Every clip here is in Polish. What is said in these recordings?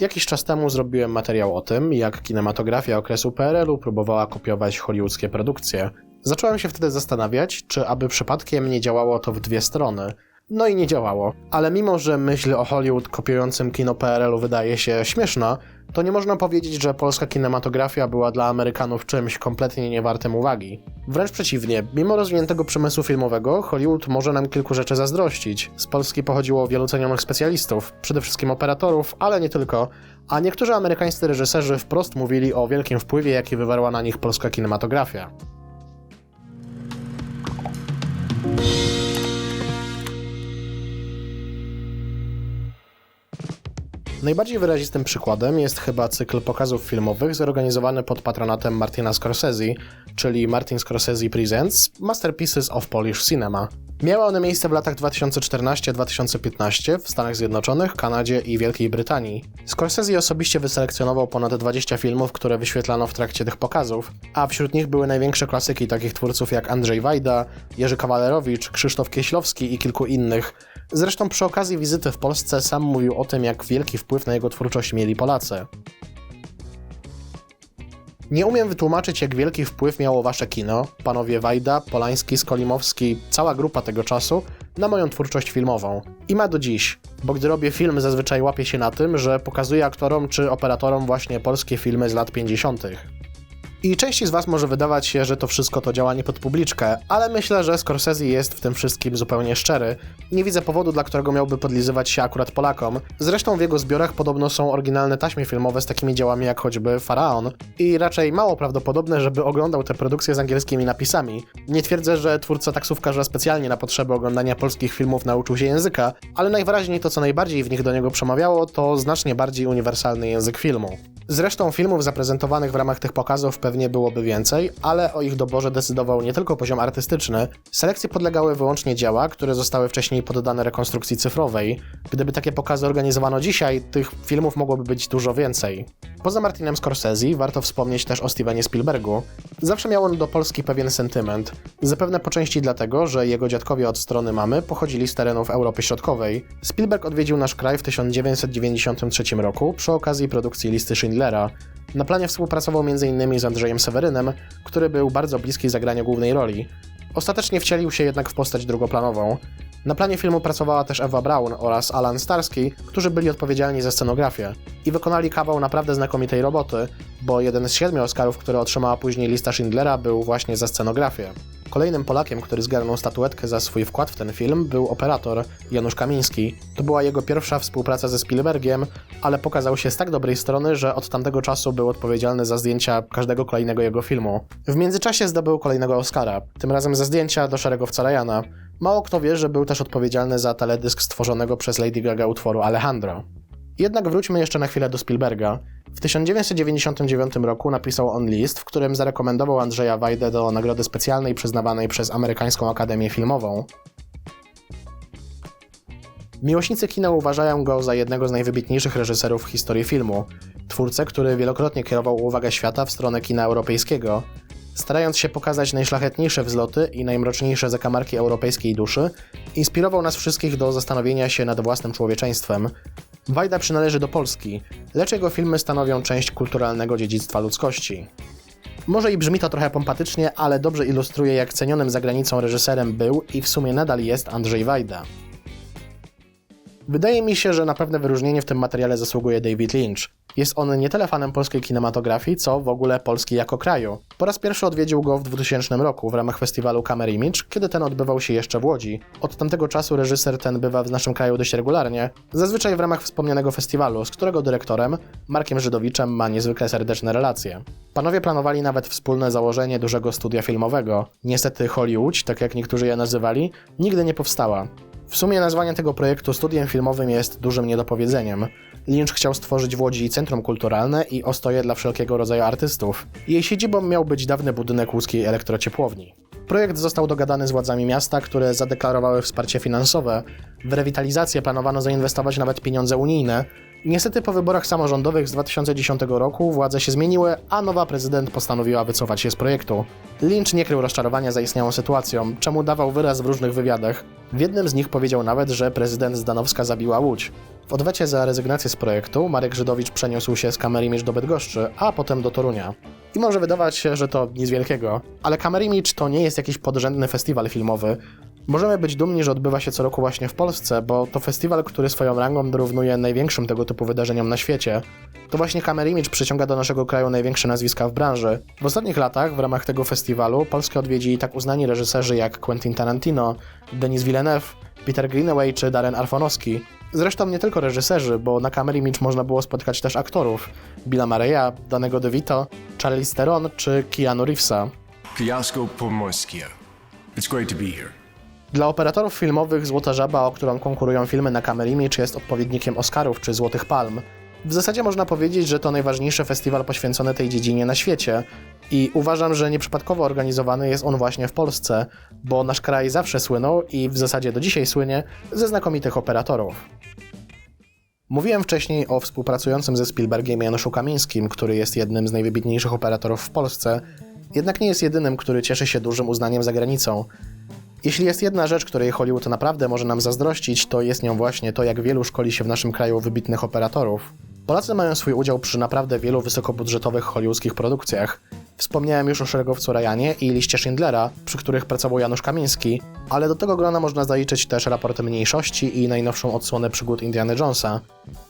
Jakiś czas temu zrobiłem materiał o tym, jak kinematografia okresu PRL-u próbowała kopiować hollywoodzkie produkcje. Zacząłem się wtedy zastanawiać, czy aby przypadkiem nie działało to w dwie strony. No i nie działało. Ale mimo, że myśl o Hollywood kopiującym kino PRL-u wydaje się śmieszna, to nie można powiedzieć, że polska kinematografia była dla Amerykanów czymś kompletnie niewartym uwagi. Wręcz przeciwnie, mimo rozwiniętego przemysłu filmowego, Hollywood może nam kilku rzeczy zazdrościć. Z Polski pochodziło wielu cenionych specjalistów, przede wszystkim operatorów, ale nie tylko, a niektórzy amerykańscy reżyserzy wprost mówili o wielkim wpływie, jaki wywarła na nich polska kinematografia. Najbardziej wyrazistym przykładem jest chyba cykl pokazów filmowych zorganizowany pod patronatem Martina Scorsese, czyli Martin Scorsese Presents Masterpieces of Polish Cinema. Miały one miejsce w latach 2014-2015 w Stanach Zjednoczonych, Kanadzie i Wielkiej Brytanii. Scorsese osobiście wyselekcjonował ponad 20 filmów, które wyświetlano w trakcie tych pokazów, a wśród nich były największe klasyki takich twórców jak Andrzej Wajda, Jerzy Kawalerowicz, Krzysztof Kieślowski i kilku innych. Zresztą przy okazji wizyty w Polsce sam mówił o tym, jak wielki wpływ na jego twórczość mieli Polacy. Nie umiem wytłumaczyć, jak wielki wpływ miało wasze kino, panowie Wajda, Polański, Skolimowski, cała grupa tego czasu, na moją twórczość filmową. I ma do dziś, bo gdy robię film, zazwyczaj łapię się na tym, że pokazuję aktorom czy operatorom właśnie polskie filmy z lat 50. I części z Was może wydawać się, że to wszystko to działanie pod publiczkę, ale myślę, że Scorsese jest w tym wszystkim zupełnie szczery. Nie widzę powodu, dla którego miałby podlizywać się akurat Polakom. Zresztą w jego zbiorach podobno są oryginalne taśmy filmowe z takimi dziełami jak choćby Faraon i raczej mało prawdopodobne, żeby oglądał te produkcje z angielskimi napisami. Nie twierdzę, że twórca taksówkarza specjalnie na potrzeby oglądania polskich filmów nauczył się języka, ale najwyraźniej to, co najbardziej w nich do niego przemawiało, to znacznie bardziej uniwersalny język filmu. Zresztą filmów zaprezentowanych w ramach tych pokazów pewnie byłoby więcej, ale o ich doborze decydował nie tylko poziom artystyczny. Selekcji podlegały wyłącznie dzieła, które zostały wcześniej poddane rekonstrukcji cyfrowej. Gdyby takie pokazy organizowano dzisiaj, tych filmów mogłoby być dużo więcej. Poza Martinem Scorsese warto wspomnieć też o Stevenie Spielbergu. Zawsze miał on do Polski pewien sentyment. Zapewne po części dlatego, że jego dziadkowie od strony mamy pochodzili z terenów Europy Środkowej. Spielberg odwiedził nasz kraj w 1993 roku przy okazji produkcji listy Schindlera. Na planie współpracował m.in. z Andrzejem Sewerynem, który był bardzo bliski zagrania głównej roli. Ostatecznie wcielił się jednak w postać drugoplanową. Na planie filmu pracowała też Ewa Braun oraz Alan Starski, którzy byli odpowiedzialni za scenografię i wykonali kawał naprawdę znakomitej roboty, bo jeden z siedmiu Oscarów, które otrzymała później lista Schindlera, był właśnie za scenografię. Kolejnym Polakiem, który zgarnął statuetkę za swój wkład w ten film, był operator Janusz Kamiński. To była jego pierwsza współpraca ze Spielbergiem, ale pokazał się z tak dobrej strony, że od tamtego czasu był odpowiedzialny za zdjęcia każdego kolejnego jego filmu. W międzyczasie zdobył kolejnego Oscara, tym razem za zdjęcia do Szeregowca Ryana. Mało kto wie, że był też odpowiedzialny za teledysk stworzonego przez Lady Gaga utworu Alejandro. Jednak wróćmy jeszcze na chwilę do Spielberga. W 1999 roku napisał on list, w którym zarekomendował Andrzeja Wajdę do nagrody specjalnej przyznawanej przez Amerykańską Akademię Filmową. Miłośnicy kina uważają go za jednego z najwybitniejszych reżyserów w historii filmu, twórcę, który wielokrotnie kierował uwagę świata w stronę kina europejskiego. Starając się pokazać najszlachetniejsze wzloty i najmroczniejsze zakamarki europejskiej duszy, inspirował nas wszystkich do zastanowienia się nad własnym człowieczeństwem. Wajda przynależy do Polski, lecz jego filmy stanowią część kulturalnego dziedzictwa ludzkości. Może i brzmi to trochę pompatycznie, ale dobrze ilustruje, jak cenionym za granicą reżyserem był i w sumie nadal jest Andrzej Wajda. Wydaje mi się, że na pewne wyróżnienie w tym materiale zasługuje David Lynch. Jest on nie tyle fanem polskiej kinematografii, co w ogóle Polski jako kraju. Po raz pierwszy odwiedził go w 2000 roku w ramach festiwalu Camera Image, kiedy ten odbywał się jeszcze w Łodzi. Od tamtego czasu reżyser ten bywa w naszym kraju dość regularnie, zazwyczaj w ramach wspomnianego festiwalu, z którego dyrektorem, Markiem Żydowiczem, ma niezwykle serdeczne relacje. Panowie planowali nawet wspólne założenie dużego studia filmowego. Niestety Hollywood, tak jak niektórzy je nazywali, nigdy nie powstała. W sumie nazwanie tego projektu studiem filmowym jest dużym niedopowiedzeniem. Lynch chciał stworzyć w Łodzi centrum kulturalne i ostoje dla wszelkiego rodzaju artystów. Jej siedzibą miał być dawny budynek łódzkiej elektrociepłowni. Projekt został dogadany z władzami miasta, które zadeklarowały wsparcie finansowe. W rewitalizację planowano zainwestować nawet pieniądze unijne. Niestety po wyborach samorządowych z 2010 roku władze się zmieniły, a nowa prezydent postanowiła wycofać się z projektu. Lynch nie krył rozczarowania zaistniałą sytuacją, czemu dawał wyraz w różnych wywiadach. W jednym z nich powiedział nawet, że prezydent Zdanowska zabiła Łódź. W odwecie za rezygnację z projektu Marek Żydowicz przeniósł się z Kamerimicz do Bydgoszczy, a potem do Torunia. I może wydawać się, że to nic wielkiego, ale Kamerimicz to nie jest jakiś podrzędny festiwal filmowy. Możemy być dumni, że odbywa się co roku właśnie w Polsce, bo to festiwal, który swoją rangą dorównuje największym tego typu wydarzeniom na świecie. To właśnie Kamerimicz przyciąga do naszego kraju największe nazwiska w branży. W ostatnich latach w ramach tego festiwalu Polskę odwiedzili tak uznani reżyserzy jak Quentin Tarantino, Denis Villeneuve, Peter Greenaway czy Darren Aronofsky. Zresztą nie tylko reżyserzy, bo na Kamerimicz można było spotkać też aktorów. Billa Mareya, Danego DeVito, Charlize Theron czy Keanu Reevesa. Fiasco Pomorskio. It's great to be here. Dla operatorów filmowych Złota Żaba, o którą konkurują filmy na Kamerimicz, jest odpowiednikiem Oscarów czy Złotych Palm. W zasadzie można powiedzieć, że to najważniejszy festiwal poświęcony tej dziedzinie na świecie. I uważam, że nieprzypadkowo organizowany jest on właśnie w Polsce, bo nasz kraj zawsze słynął i w zasadzie do dzisiaj słynie ze znakomitych operatorów. Mówiłem wcześniej o współpracującym ze Spielbergiem Januszu Kamińskim, który jest jednym z najwybitniejszych operatorów w Polsce, jednak nie jest jedynym, który cieszy się dużym uznaniem za granicą. Jeśli jest jedna rzecz, której Hollywood naprawdę może nam zazdrościć, to jest nią właśnie to, jak wielu szkoli się w naszym kraju wybitnych operatorów. Polacy mają swój udział przy naprawdę wielu wysokobudżetowych hollywoodzkich produkcjach. Wspomniałem już o Szeregowcu Ryanie i liście Schindlera, przy których pracował Janusz Kamiński, ale do tego grona można zaliczyć też raport mniejszości i najnowszą odsłonę przygód Indiana Jonesa.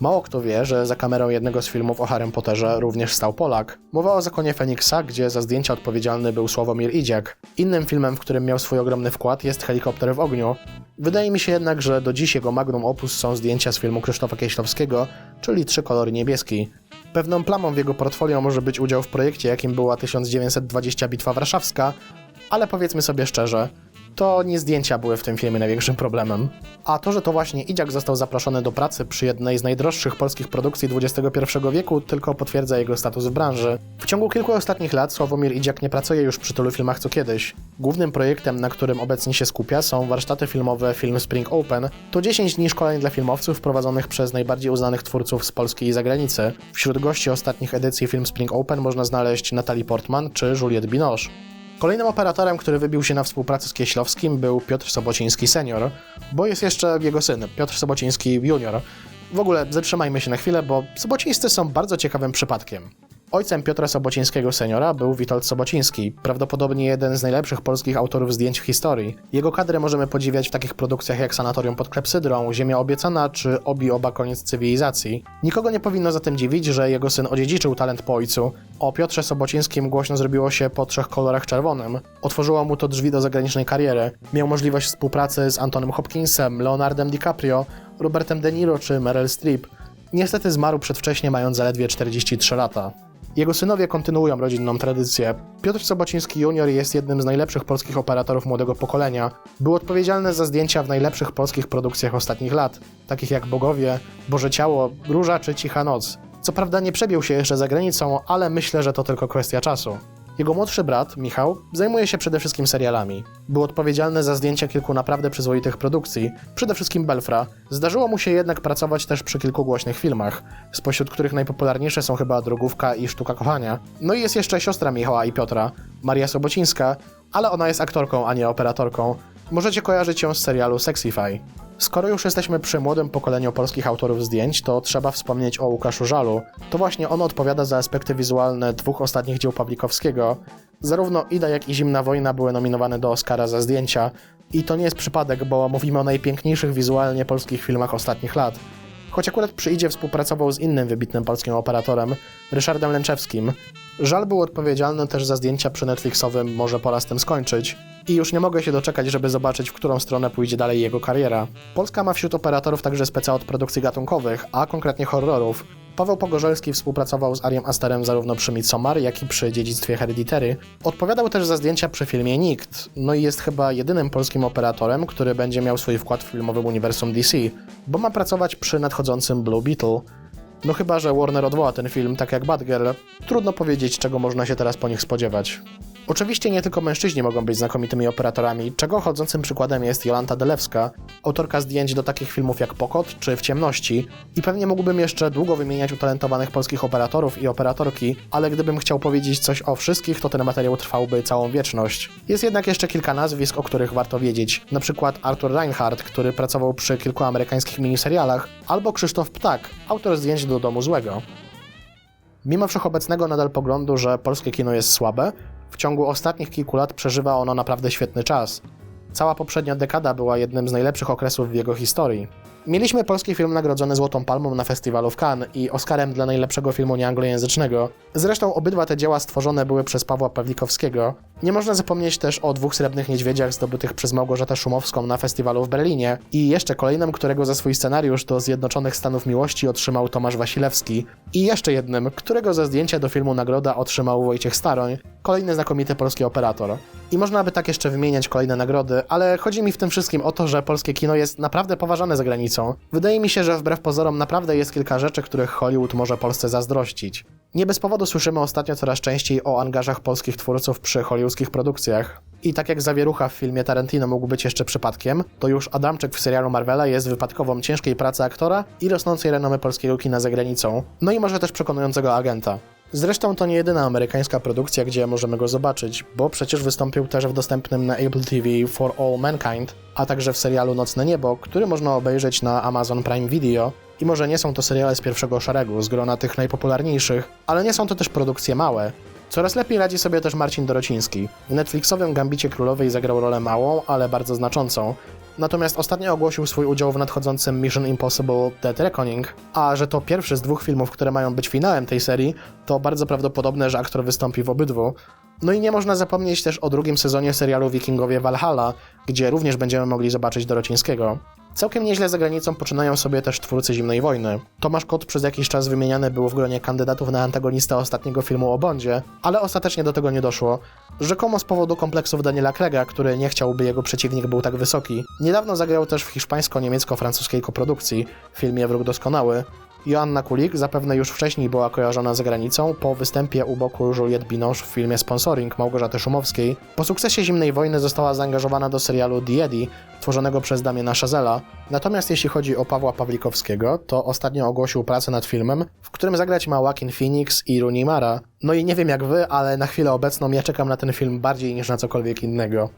Mało kto wie, że za kamerą jednego z filmów o Harrym Potterze również stał Polak. Mowa o Zakonie Feniksa, gdzie za zdjęcia odpowiedzialny był Sławomir Idziak. Innym filmem, w którym miał swój ogromny wkład jest Helikopter w ogniu. Wydaje mi się jednak, że do dziś jego magnum opus są zdjęcia z filmu Krzysztofa Kieślowskiego, czyli Trzy kolory niebieski. Pewną plamą w jego portfolio może być udział w projekcie, jakim była 1920 Bitwa Warszawska, ale powiedzmy sobie szczerze, to nie zdjęcia były w tym filmie największym problemem. A to, że to właśnie Idziak został zaproszony do pracy przy jednej z najdroższych polskich produkcji XXI wieku, tylko potwierdza jego status w branży. W ciągu kilku ostatnich lat Sławomir Idziak nie pracuje już przy tylu filmach co kiedyś. Głównym projektem, na którym obecnie się skupia, są warsztaty filmowe Film Spring Open. To 10 dni szkoleń dla filmowców prowadzonych przez najbardziej uznanych twórców z Polski i zagranicy. Wśród gości ostatnich edycji Film Spring Open można znaleźć Natalie Portman czy Juliette Binoche. Kolejnym operatorem, który wybił się na współpracę z Kieślowskim był Piotr Sobociński senior, bo jest jeszcze jego syn, Piotr Sobociński junior. W ogóle zatrzymajmy się na chwilę, bo Sobocińscy są bardzo ciekawym przypadkiem. Ojcem Piotra Sobocińskiego seniora był Witold Sobociński, prawdopodobnie jeden z najlepszych polskich autorów zdjęć w historii. Jego kadrę możemy podziwiać w takich produkcjach jak Sanatorium pod Klepsydrą, Ziemia obiecana czy Obi oba koniec cywilizacji. Nikogo nie powinno zatem dziwić, że jego syn odziedziczył talent po ojcu. O Piotrze Sobocińskim głośno zrobiło się po trzech kolorach czerwonym. Otworzyło mu to drzwi do zagranicznej kariery. Miał możliwość współpracy z Antonym Hopkinsem, Leonardem DiCaprio, Robertem De Niro czy Meryl Streep. Niestety zmarł przedwcześnie, mając zaledwie 43 lata. Jego synowie kontynuują rodzinną tradycję. Piotr Sobociński junior jest jednym z najlepszych polskich operatorów młodego pokolenia. Był odpowiedzialny za zdjęcia w najlepszych polskich produkcjach ostatnich lat, takich jak Bogowie, Boże Ciało, Róża czy Cicha Noc. Co prawda nie przebił się jeszcze za granicą, ale myślę, że to tylko kwestia czasu. Jego młodszy brat, Michał, zajmuje się przede wszystkim serialami. Był odpowiedzialny za zdjęcia kilku naprawdę przyzwoitych produkcji, przede wszystkim Belfra. Zdarzyło mu się jednak pracować też przy kilku głośnych filmach, spośród których najpopularniejsze są chyba Drogówka i Sztuka Kochania. No i jest jeszcze siostra Michała i Piotra, Maria Sobocińska, ale ona jest aktorką, a nie operatorką. Możecie kojarzyć ją z serialu Sexify. Skoro już jesteśmy przy młodym pokoleniu polskich autorów zdjęć, to trzeba wspomnieć o Łukaszu Żalu. To właśnie on odpowiada za aspekty wizualne dwóch ostatnich dzieł Pawlikowskiego. Zarówno Ida, jak i Zimna Wojna były nominowane do Oscara za zdjęcia. I to nie jest przypadek, bo mówimy o najpiękniejszych wizualnie polskich filmach ostatnich lat. Choć akurat przy Idzie współpracował z innym wybitnym polskim operatorem, Ryszardem Lęczewskim. Żal był odpowiedzialny też za zdjęcia przy Netflixowym Może pora z tym skończyć. I już nie mogę się doczekać, żeby zobaczyć, w którą stronę pójdzie dalej jego kariera. Polska ma wśród operatorów także speca od produkcji gatunkowych, a konkretnie horrorów. Paweł Pogorzelski współpracował z Ariem Asterem zarówno przy Midsommar, jak i przy Dziedzictwie Hereditary. Odpowiadał też za zdjęcia przy filmie Nikt, no i jest chyba jedynym polskim operatorem, który będzie miał swój wkład w filmowym uniwersum DC, bo ma pracować przy nadchodzącym Blue Beetle. No chyba, że Warner odwoła ten film, tak jak Batgirl, trudno powiedzieć, czego można się teraz po nich spodziewać. Oczywiście nie tylko mężczyźni mogą być znakomitymi operatorami, czego chodzącym przykładem jest Jolanta Delewska, autorka zdjęć do takich filmów jak Pokot czy W ciemności. I pewnie mógłbym jeszcze długo wymieniać utalentowanych polskich operatorów i operatorki, ale gdybym chciał powiedzieć coś o wszystkich, to ten materiał trwałby całą wieczność. Jest jednak jeszcze kilka nazwisk, o których warto wiedzieć, na przykład Arthur Reinhardt, który pracował przy kilku amerykańskich miniserialach, albo Krzysztof Ptak, autor zdjęć do Domu Złego. Mimo wszechobecnego nadal poglądu, że polskie kino jest słabe, w ciągu ostatnich kilku lat przeżywa ono naprawdę świetny czas. Cała poprzednia dekada była jednym z najlepszych okresów w jego historii. Mieliśmy polski film nagrodzony Złotą Palmą na festiwalu w Cannes i Oscarem dla najlepszego filmu nieanglojęzycznego. Zresztą obydwa te dzieła stworzone były przez Pawła Pawlikowskiego. Nie można zapomnieć też o dwóch srebrnych niedźwiedziach zdobytych przez Małgorzatę Szumowską na festiwalu w Berlinie i jeszcze kolejnym, którego za swój scenariusz do Zjednoczonych Stanów Miłości otrzymał Tomasz Wasilewski i jeszcze jednym, którego za zdjęcia do filmu nagroda otrzymał Wojciech Staroń, kolejny znakomity polski operator. I można by tak jeszcze wymieniać kolejne nagrody, ale chodzi mi w tym wszystkim o to, że polskie kino jest naprawdę poważane za granicą. Wydaje mi się, że wbrew pozorom naprawdę jest kilka rzeczy, których Hollywood może Polsce zazdrościć. Nie bez powodu słyszymy ostatnio coraz częściej o angażach polskich twórców przy hollywoodzkich produkcjach. I tak jak zawierucha w filmie Tarantino mógł być jeszcze przypadkiem, to już Adamczyk w serialu Marvela jest wypadkową ciężkiej pracy aktora i rosnącej renomy polskiego kina za granicą. No i może też przekonującego agenta. Zresztą to nie jedyna amerykańska produkcja, gdzie możemy go zobaczyć, bo przecież wystąpił też w dostępnym na Apple TV For All Mankind, a także w serialu Nocne Niebo, który można obejrzeć na Amazon Prime Video. I może nie są to seriale z pierwszego szeregu, z grona tych najpopularniejszych, ale nie są to też produkcje małe. Coraz lepiej radzi sobie też Marcin Dorociński. W Netflixowym Gambicie Królowej zagrał rolę małą, ale bardzo znaczącą. Natomiast ostatnio ogłosił swój udział w nadchodzącym Mission Impossible Dead Reckoning, a że to pierwszy z dwóch filmów, które mają być finałem tej serii, to bardzo prawdopodobne, że aktor wystąpi w obydwu. No i nie można zapomnieć też o drugim sezonie serialu Wikingowie Valhalla, gdzie również będziemy mogli zobaczyć Dorocińskiego. Całkiem nieźle za granicą poczynają sobie też twórcy Zimnej Wojny. Tomasz Kot przez jakiś czas wymieniany był w gronie kandydatów na antagonista ostatniego filmu o Bondzie, ale ostatecznie do tego nie doszło. Rzekomo z powodu kompleksów Daniela Craiga, który nie chciał, by jego przeciwnik był tak wysoki. Niedawno zagrał też w hiszpańsko-niemiecko-francuskiej koprodukcji, w filmie Wróg Doskonały. Joanna Kulik zapewne już wcześniej była kojarzona za granicą po występie u boku Juliette Binoche w filmie Sponsoring Małgorzaty Szumowskiej. Po sukcesie Zimnej Wojny została zaangażowana do serialu The Eddie, tworzonego przez Damiana Chazela. Natomiast jeśli chodzi o Pawła Pawlikowskiego, to ostatnio ogłosił pracę nad filmem, w którym zagrać ma Joaquin Phoenix i Rooney Mara. No i nie wiem jak wy, ale na chwilę obecną ja czekam na ten film bardziej niż na cokolwiek innego.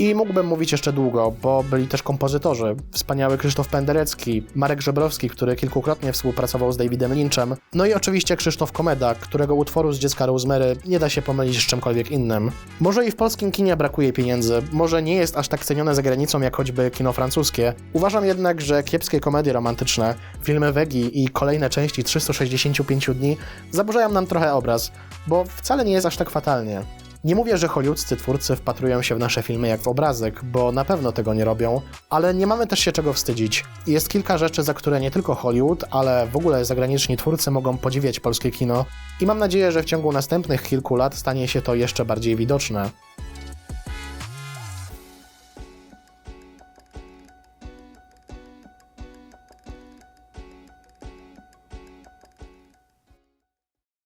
I mógłbym mówić jeszcze długo, bo byli też kompozytorzy. Wspaniały Krzysztof Penderecki, Marek Żebrowski, który kilkukrotnie współpracował z Davidem Lynchem, no i oczywiście Krzysztof Komeda, którego utworu z dziecka Rosemary nie da się pomylić z czymkolwiek innym. Może i w polskim kinie brakuje pieniędzy, może nie jest aż tak cenione za granicą jak choćby kino francuskie. Uważam jednak, że kiepskie komedie romantyczne, filmy Wegi i kolejne części 365 dni zaburzają nam trochę obraz, bo wcale nie jest aż tak fatalnie. Nie mówię, że hollywoodzcy twórcy wpatrują się w nasze filmy jak w obrazek, bo na pewno tego nie robią, ale nie mamy też się czego wstydzić. Jest kilka rzeczy, za które nie tylko Hollywood, ale w ogóle zagraniczni twórcy mogą podziwiać polskie kino i mam nadzieję, że w ciągu następnych kilku lat stanie się to jeszcze bardziej widoczne.